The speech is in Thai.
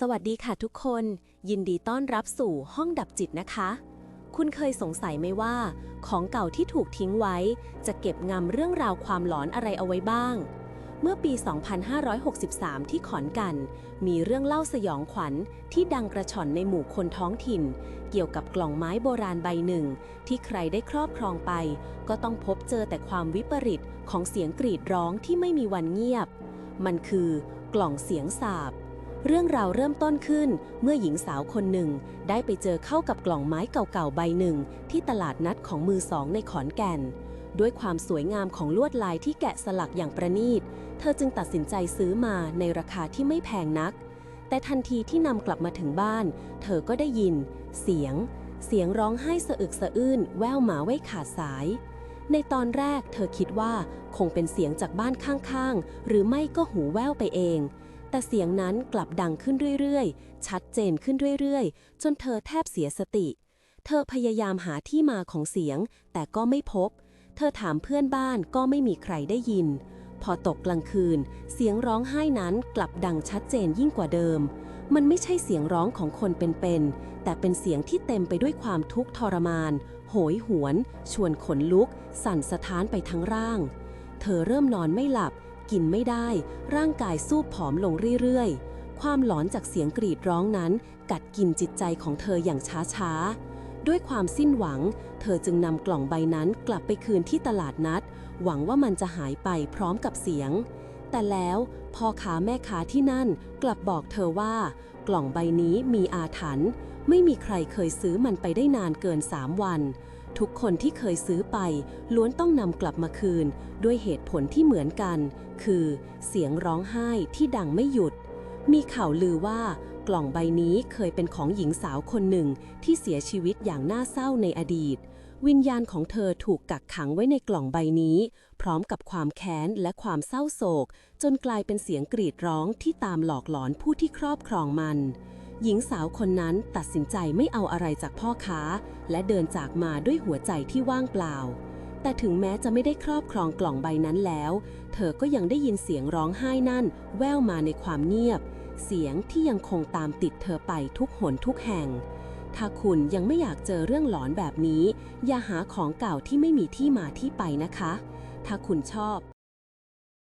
สวัสดีค่ะทุกคน ยินดีต้อนรับสู่ห้องดับจิตนะคะ คุณเคยสงสัยไหมว่า ของเก่าที่ถูกทิ้งไว้ จะเก็บงำเรื่องราวความหลอนอะไรเอาไว้บ้าง เมื่อปี 2563 ที่ขอนแกัน มีเรื่องเล่าสยองขวัญที่ดังกระชอนในหมู่คนท้องถิ่น เกี่ยวกับกล่องไม้โบราณใบหนึ่ง ที่ใครได้ครอบครองไป ก็ต้องพบเจอแต่ความวิปริตของเสียงกรีดร้องที่ไม่มีวันเงียบ มันคือกล่องเสียงสาบ เรื่องราวเริ่มต้นขึ้นเมื่อหญิงสาวคนหนึ่ง ได้ไปเจอเข้ากับกล่องไม้เก่าๆใบหนึ่ง ที่ตลาดนัดของมือสองในขอนแก่น ด้วยความสวยงามของลวดลายที่แกะสลักอย่างประณีต เธอจึงตัดสินใจซื้อมาในราคาที่ไม่แพงนัก แต่ทันทีที่นำกลับมาถึงบ้าน เธอก็ได้ยิน เสียง เสียงร้องไห้สะอึกสะอื้นแว่วมาไว้ขาดสายในตอนแรกเธอคิดว่าคงเป็นเสียงจากบ้านข้างๆ หรือไม่ก็หูแว่วไปเอง แต่เสียงนั้นกลับดังขึ้นเรื่อยๆ ชัดเจนขึ้นเรื่อยๆ จนเธอแทบเสียสติ เธอพยายามหาที่มาของเสียง แต่ก็ไม่พบ เธอถามเพื่อนบ้านก็ไม่มีใครได้ยิน พอตกกลางคืน เสียงร้องไห้นั้นกลับดังชัดเจนยิ่งกว่าเดิม มันไม่ใช่เสียงร้องของคนเป็นๆ แต่เป็นเสียงที่เต็มไปด้วยความทุกข์ทรมาน โหยหวน ชวนขนลุก สั่นสะท้านไปทั้งร่าง เธอเริ่มนอนไม่หลับ กินไม่ได้ ร่างกายสู้ผอมลงเรื่อยๆ ความหลอนจากเสียงกรีดร้องนั้น กัดกินจิตใจของเธออย่างช้าๆ ด้วยความสิ้นหวัง เธอจึงนำกล่องใบนั้นกลับไปคืนที่ตลาดนัด หวังว่ามันจะหายไปพร้อมกับเสียง แต่แล้วพ่อค้าแม่ค้าที่นั่นกลับบอกเธอว่า กล่องใบนี้มีอาถรรพ์ไม่มีใครเคยซื้อมันไปได้นานเกินสามวัน ทุกคนที่เคยซื้อไป ล้วนต้องนำกลับมาคืน ด้วยเหตุผลที่เหมือนกัน คือ เสียงร้องไห้ที่ดังไม่หยุด มีข่าวลือว่ากล่องใบนี้เคยเป็นของหญิงสาวคนหนึ่งที่เสียชีวิตอย่างน่าเศร้าในอดีต วิญญาณของเธอถูกกักขังไว้ในกล่องใบนี้ พร้อมกับความแค้นและความเศร้าโศก จนกลายเป็นเสียงกรีดร้องที่ตามหลอกหลอนผู้ที่ครอบครองมัน หญิงสาวคนนั้นตัดสินใจไม่เอาอะไรจากพ่อค้า และเดินจากมาด้วยหัวใจที่ว่างเปล่า แต่ถึงแม้จะไม่ได้ครอบครองกล่องใบนั้นแล้ว เธอก็ยังได้ยินเสียงร้องไห้นั่น แว่วมาในความเงียบ เสียงที่ยังคงตามติดเธอไปทุกหนทุกแห่ง ถ้าคุณยังไม่อยากเจอเรื่องหลอนแบบนี้ อย่าหาของเก่าที่ไม่มีที่มาที่ไปนะคะ ถ้าคุณชอบ